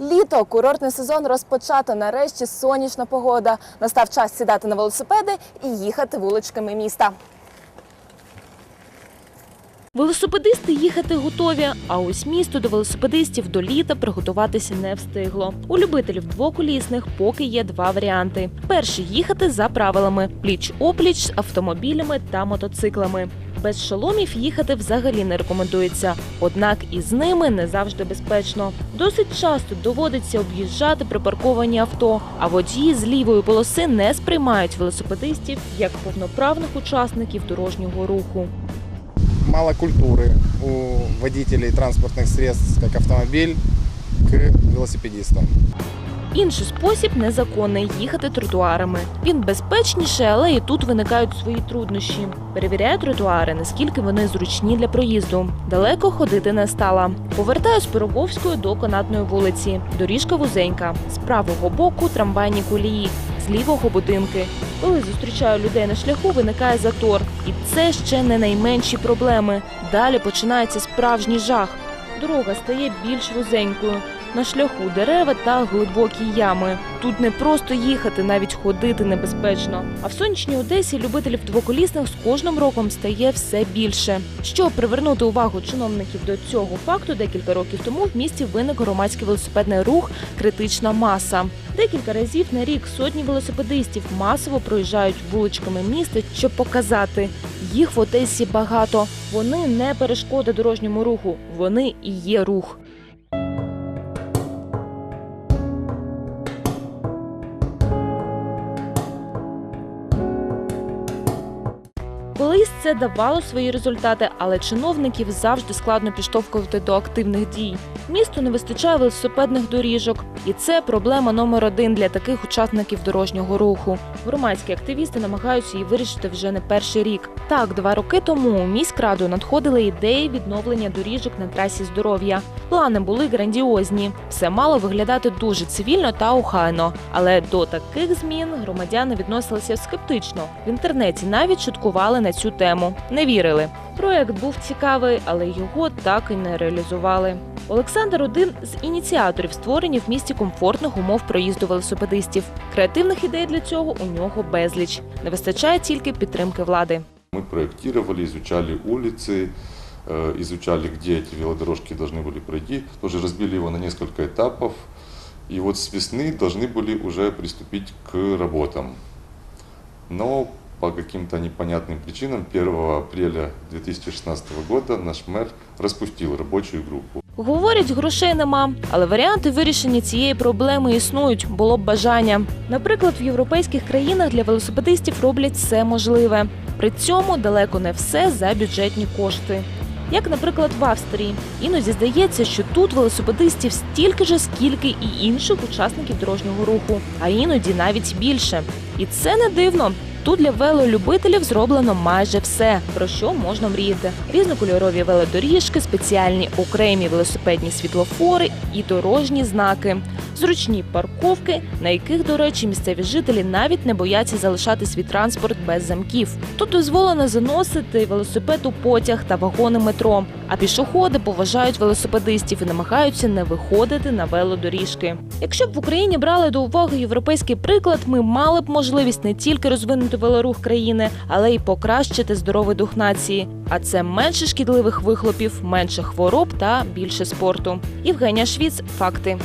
Літо, курортний сезон розпочато. Нарешті сонячна погода. Настав час сідати на велосипеди і їхати вуличками міста. Велосипедисти їхати готові, а ось місто до велосипедистів до літа приготуватися не встигло. У любителів двоколісних поки є два варіанти: перший їхати за правилами пліч опліч з автомобілями та мотоциклами. Без шоломів їхати взагалі не рекомендується, однак і з ними не завжди безпечно. Досить часто доводиться об'їжджати припарковані авто, а водії з лівої полоси не сприймають велосипедистів як повноправних учасників дорожнього руху. Мало культуры у водителей транспортных средств, как автомобиль, к велосипедистам. Інший спосіб незаконний їхати тротуарами. Він безпечніший, але і тут виникають свої труднощі. Перевіряю тротуари, наскільки вони зручні для проїзду. Далеко ходити не стала. Повертаю з Пироговської до канатної вулиці. Доріжка вузенька. З правого боку трамвайні колії, з лівого будинки. Коли зустрічаю людей на шляху, виникає затор. І це ще не найменші проблеми. Далі починається справжній жах. Дорога стає більш вузенькою. На шляху дерева та глибокі ями. Тут не просто їхати, навіть ходити небезпечно. А в сонячній Одесі любителів двоколісних з кожним роком стає все більше. Щоб привернути увагу чиновників до цього факту, декілька років тому в місті виник громадський велосипедний рух Критична маса. Декілька разів на рік сотні велосипедистів масово проїжджають вуличками міста, щоб показати. Їх в Одесі багато. Вони не перешкода дорожньому руху, вони і є рух. Колись це давало свої результати, але чиновників завжди складно підштовхувати до активних дій. Місту не вистачає велосипедних доріжок, і це проблема номер один для таких учасників дорожнього руху. Громадські активісти намагаються її вирішити вже не перший рік. Так, два роки тому у міськраду надходили ідеї відновлення доріжок на трасі здоров'я. Плани були грандіозні. Все мало виглядати дуже цивільно та охайно. Але до таких змін громадяни відносилися скептично. В інтернеті навіть шуткували на цю тему. Не вірили. Проект був цікавий, але його так і не реалізували. Олександр один з ініціаторів створення в місті комфортних умов проїзду велосипедистів. Креативних ідей для цього у нього безліч. Не вистачає тільки підтримки влади. Мы проектировали, изучали улицы, э, изучали, где эти велодорожки должны были пройти. Тоже разбили его на несколько этапов. И вот с весны должны были уже приступить к работам. Но по каким-то непонятным причинам 1 апреля 2016 года наш мэр распустил рабочую группу. Говорять, грошей нема, але варіанти вирішення цієї проблеми існують, було б бажання. Наприклад, в європейських країнах для велосипедистів роблять все можливе. При цьому далеко не все за бюджетні кошти. Як, наприклад, в Австрії. Іноді здається, що тут велосипедистів стільки ж, скільки і інших учасників дорожнього руху, а іноді навіть більше. І це не дивно. Тут для велолюбителів зроблено майже все, про що можна мріяти: різнокольорові велодоріжки, спеціальні окремі велосипедні світлофори і дорожні знаки, зручні парковки, на яких, до речі, місцеві жителі навіть не бояться залишати свій транспорт без замків. Тут дозволено заносити велосипед у потяг та вагони метро. А пішоходи поважають велосипедистів і намагаються не виходити на велодоріжки. Якщо б в Україні брали до уваги європейський приклад, ми мали б можливість не тільки розвинути велорух країни, але й покращити здоровий дух нації. А це менше шкідливих вихлопів, менше хвороб та більше спорту. Євгенія Швіц, факти.